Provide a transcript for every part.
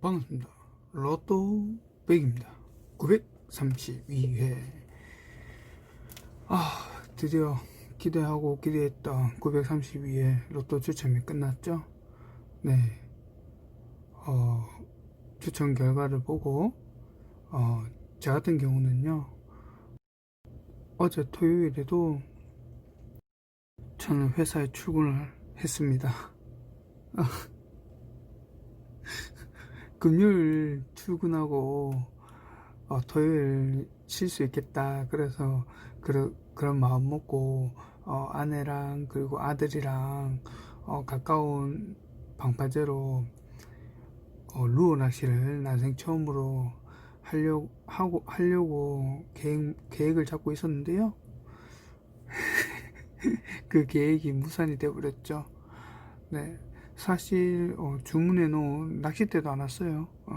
반갑습니다. 로또 100입니다. 932회. 아, 드디어 기대하고 기대했던 932회 로또 추첨이 끝났죠? 네. 어, 추첨 결과를 보고, 어, 저 같은 경우는요, 어제 토요일에도 저는 회사에 출근을 했습니다. 금요일 출근하고 어, 토요일 쉴 수 있겠다. 그래서 그런 그런 마음 먹고 어, 아내랑 그리고 아들이랑 어, 가까운 방파제로 어, 루어 낚시를 난생 처음으로 하려고 하고 하려고 계획 계획을 잡고 있었는데요. 그 계획이 무산이 돼 버렸죠. 네. 사실 어, 주문해 놓은 낚싯대도 안 왔어요. 어,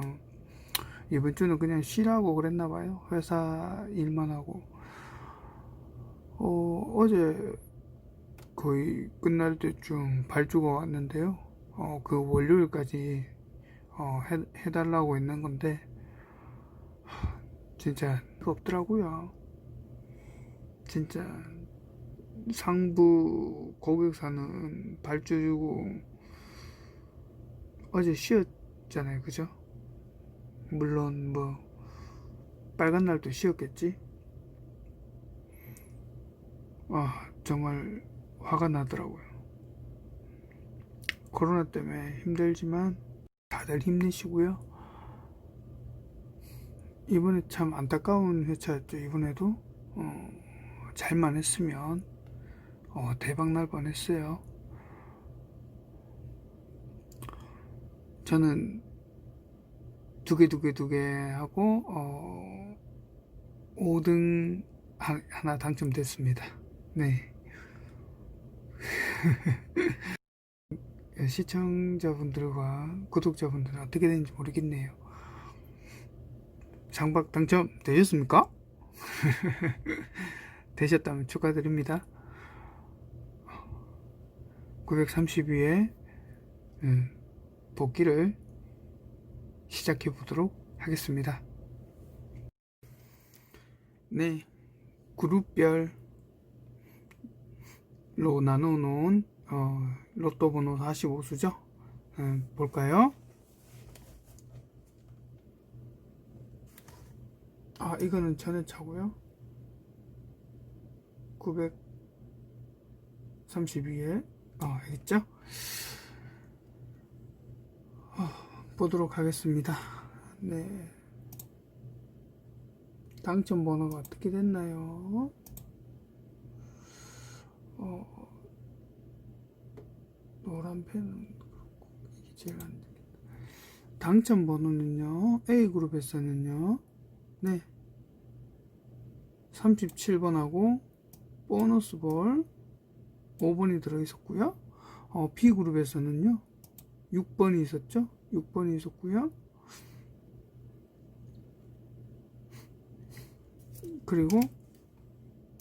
이번 주는 그냥 쉬라고 그랬나 봐요. 회사 일만 하고. 어, 어제 거의 끝날 때쯤 발주가 왔는데요. 어, 그 월요일까지 어, 해, 해달라고 했는 건데 하, 진짜 그 없더라고요. 진짜 상부 고객사는 발주 주고 어제 쉬었잖아요, 그죠? 물론 뭐 빨간 날도 쉬었겠지. 아 정말 화가 나더라고요. 코로나 때문에 힘들지만 다들 힘내시고요. 이번에 참 안타까운 회차였죠. 이번에도 어, 잘만 했으면 어, 대박 날 뻔했어요. 저는 두 개, 두 개, 두 개 하고, 어, 5등 하, 하나 당첨됐습니다. 네. 시청자분들과 구독자분들은 어떻게 되는지 모르겠네요. 장박 당첨 되셨습니까? 되셨다면 축하드립니다. 932회 음, 복귀를 시작해 보도록 하겠습니다. 네, 그룹별로 나눠 놓은 어, 로또 번호 45수죠. 음, 볼까요? 아, 이거는 전에 차고요. 932에 아, 있죠? 보도록 하겠습니다. 네. 당첨 번호가 어떻게 됐나요? 어, 노란 펜은 그렇고, 이게 제일 안 되겠다. 당첨 번호는요, A그룹에서는요, 네. 37번하고, 보너스 볼 5번이 들어있었고요. 어, B그룹에서는요, 6번이 있었죠? 6번이 있었고요. 그리고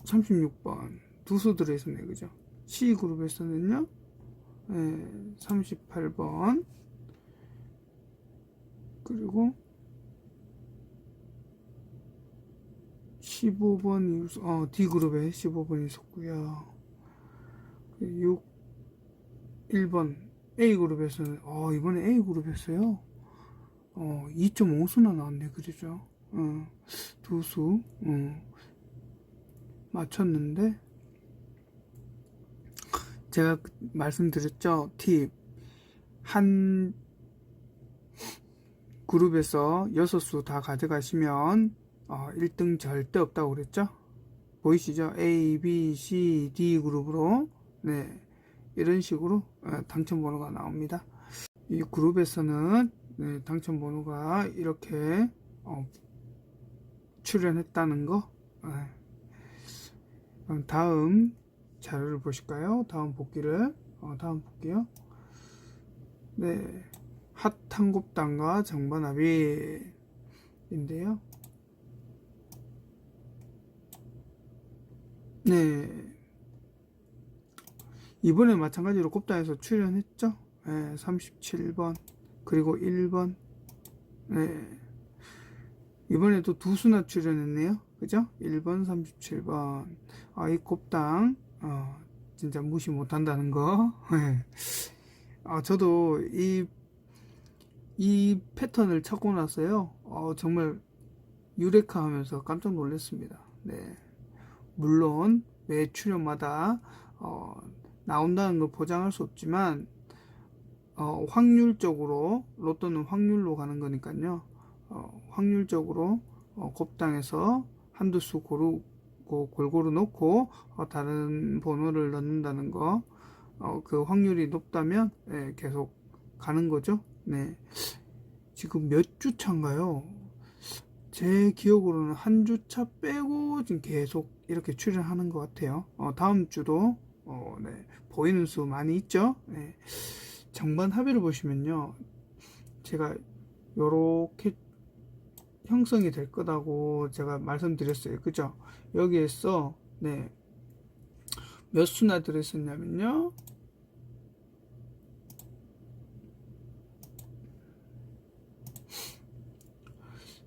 36번 두수 들어있었네 그죠? C그룹에서는요 네, 38번 그리고 15번이 어, D그룹에 15번이 있었고요 6 1번 A그룹에서는 어, 이번에 A그룹에서요? 어, 2.5수나 나왔네 그죠? 어, 두수 어, 맞췄는데. 제가 그- 말씀드렸죠? 팁한 그룹에서 6수 다 가져가시면 어, 1등 절대 없다고 그랬죠? 보이시죠? A, B, C, D 그룹으로. 네 이런 식으로 어, 당첨 번호가 나옵니다. 이 그룹에서는 네, 당첨 번호가 이렇게 어, 출연했다는 거. 네. 그럼 다음 자료를 보실까요? 다음 복귀를 어, 다음 복귀요. 네, 핫한 곱당과 정반합의인데요. 네. 이번에 마찬가지로 곱다에서 출연했죠. 예, 37번 그리고 1번 네. 이번에도 두 수나 출연했네요. 그죠? 1번, 37번. 아, 이 곱당, 어, 진짜 무시 못한다는 거. 네. 아, 저도 이, 이 패턴을 찾고 나서요. 어, 정말 유레카 하면서 깜짝 놀랐습니다. 네. 물론, 매 출연마다, 어, 나온다는 걸 보장할 수 없지만, 어, 확률적으로, 로또는 확률로 가는 거니까요. 어, 확률적으로 어, 곱당해서 한두 수 고르고 골고루 놓고 어, 다른 번호를 넣는다는 거, 어, 그 확률이 높다면 예, 계속 가는 거죠. 네. 지금 몇 주 차인가요? 제 기억으로는 한 주 차 빼고 지금 계속 이렇게 출연하는 것 같아요. 어, 다음 주도 어, 네, 보이는 수 많이 있죠. 네. 정반 합의를 보시면요, 제가 요렇게 형성이 될 거다고 제가 말씀드렸어요. 그죠? 여기에서, 네. 몇 수나 들어있었냐면요.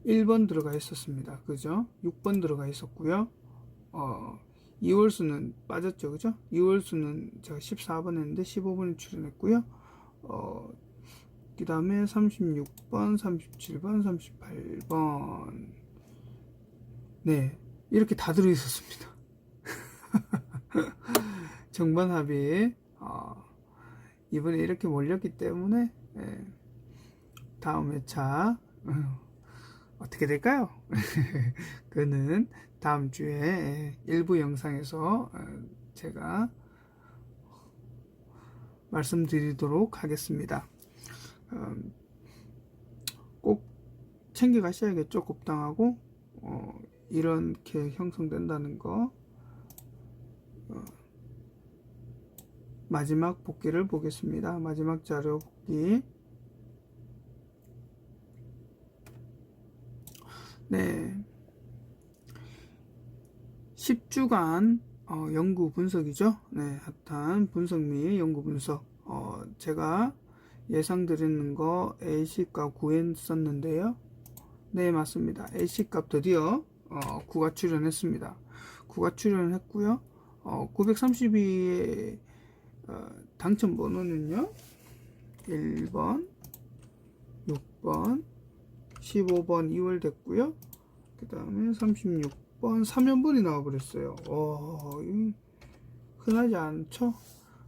(1번) 들어가 있었습니다 그죠 (6번) 들어가 있었고요 어 2월 수는 빠졌죠 그죠 (2월) 수는 제가 (14번) 했는데 (15번이) 출연했고요 어, 그 다음에 36번, 37번, 38번. 네. 이렇게 다 들어있었습니다. 정반 합의. 어, 이번에 이렇게 몰렸기 때문에, 예, 다음 회차, 어, 어떻게 될까요? 그는 다음 주에 예, 일부 영상에서 어, 제가 말씀드리도록 하겠습니다. 음, 꼭 챙겨 가셔야겠죠. 곱당하고 어, 이렇게 형성된다는 거. 어, 마지막 복귀를 보겠습니다. 마지막 자료 복귀. 네. 10주간 어, 연구 분석이죠. 네, 핫한 분석 및 연구 분석. 어, 제가 예상 드리는 거 A씨값 구했었는데요. 네, 맞습니다. A씨값 드디어 어, 9가 출연했습니다. 9가 출연했고요. 어, 932의 어, 당첨 번호는요. 1번, 6번, 15번 2월 됐고요. 그 다음에 36번 3연분이 나와버렸어요. 어, 흔하지 않죠?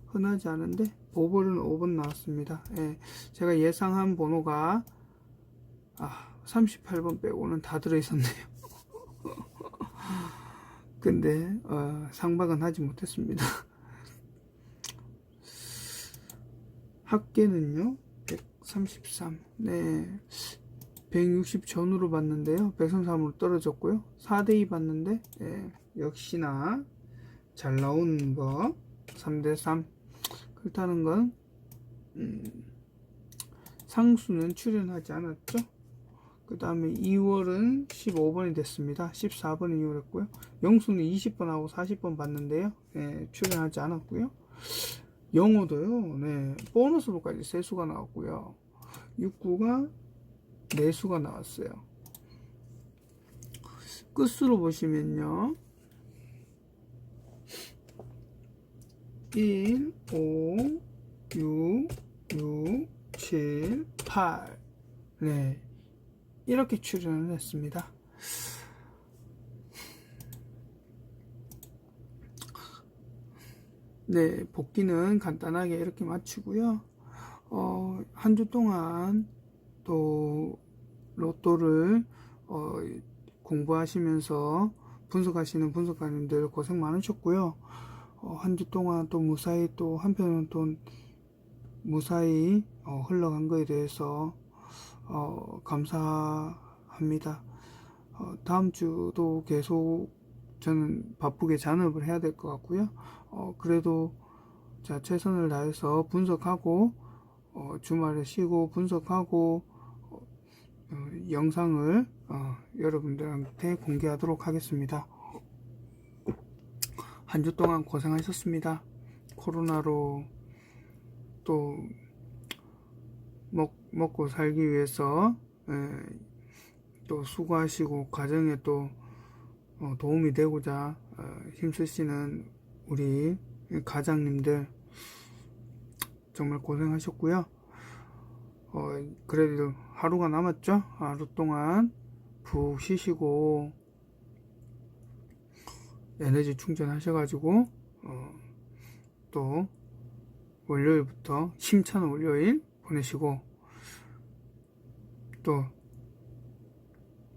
흔하지 않은데 5번은 5번 나왔습니다. 예, 제가 예상한 번호가 아, 38번 빼고는 다 들어있었네요. 근데 어, 상박은 하지 못했습니다. 합계는요 133. 네. 160 전후로 봤는데요. 133으로 떨어졌고요. 4대2 봤는데 예, 역시나 잘 나오는 거 3대3 그렇다는 건 음, 상수는 출연하지 않았죠. 그 다음에 2월은 15번이 됐습니다. 14번이 2월 했고요. 영수는 20번하고 40번 봤는데요. 예, 출연하지 않았고요. 영어도요. 네, 보너스로까지 세 수가 나왔고요. 69가 네 수가 나왔어요. 끝수로 보시면요. 1, 5, 6, 6, 7, 8. 네. 이렇게 출연을 했습니다. 네, 복귀는 간단하게 이렇게 마치고요. 어, 한 주 동안 또 로또를 어, 공부하시면서 분석하시는 분석가님들 고생 많으셨고요. 어, 한주 동안 또 무사히 또 한편은 또 무사히 어, 흘러간 거에 대해서 어, 감사합니다. 어, 다음 주도 계속 저는 바쁘게 잔업을 해야 될 것 같고요. 어, 그래도 자 최선을 다해서 분석하고 어, 주말에 쉬고 분석하고 어, 영상을 어, 여러분들한테 공개하도록 하겠습니다. 한 주 동안 고생하셨습니다. 코로나로 또 먹, 먹고 살기 위해서 예, 또 수고하시고 가정에 또 어, 도움이 되고자 어, 힘쓰시는 우리 가장님들 정말 고생하셨고요. 어, 그래도 하루가 남았죠. 하루 동안 푹 쉬시고 에너지 충전하셔가지고 어, 또 월요일부터 힘찬 월요일 보내시고 또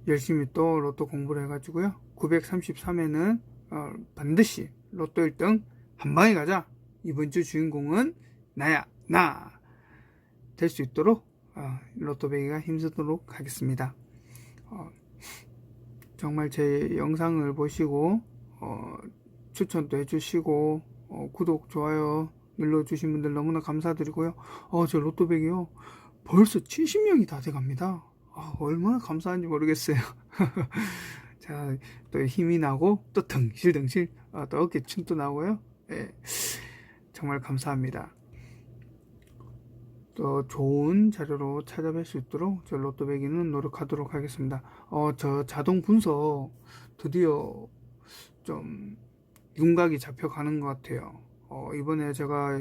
열심히 또 로또 공부를 해가지고요. 933회는 어, 반드시 로또 1등 한 방에 가자. 이번 주 주인공은 나야 나 될 수 있도록 어, 로또 배기가 힘쓰도록 하겠습니다. 어, 정말 제 영상을 보시고 어, 추천도 해주시고 어, 구독 좋아요 눌러주신 분들 너무나 감사드리고요. 어, 저 로또 배기요 벌써 70명이 다 돼갑니다. 아, 얼마나 감사한지 모르겠어요. 자, 또 힘이 나고 또 아, 또 어깨 춤도 나고요. 예, 정말 감사합니다. 또 좋은 자료로 찾아뵐 수 있도록 저 로또 배기는 노력하도록 하겠습니다. 어, 저 자동 분석 드디어 좀 윤곽이 잡혀가는 것 같아요. 어, 이번에 제가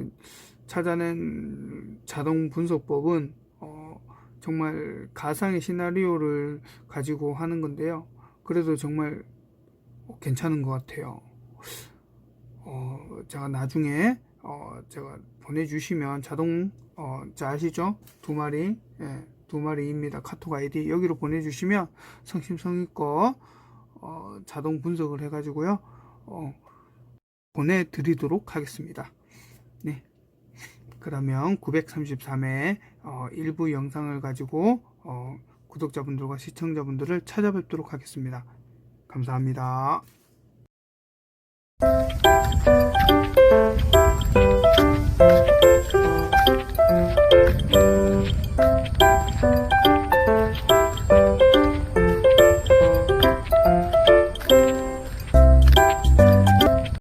찾아낸 자동 분석법은 어, 정말 가상의 시나리오를 가지고 하는 건데요. 그래도 정말 괜찮은 것 같아요. 어, 제가 나중에 어, 제가 보내주시면 자동 어, 자 아시죠? 두 마리 예, 두 마리입니다. 카톡 아이디 여기로 보내주시면 성심성의껏 어, 자동 분석을 해가지고요 어, 보내드리도록 하겠습니다. 네, 그러면 933회 어, 일부 영상을 가지고 어, 구독자분들과 시청자분들을 찾아뵙도록 하겠습니다. 감사합니다.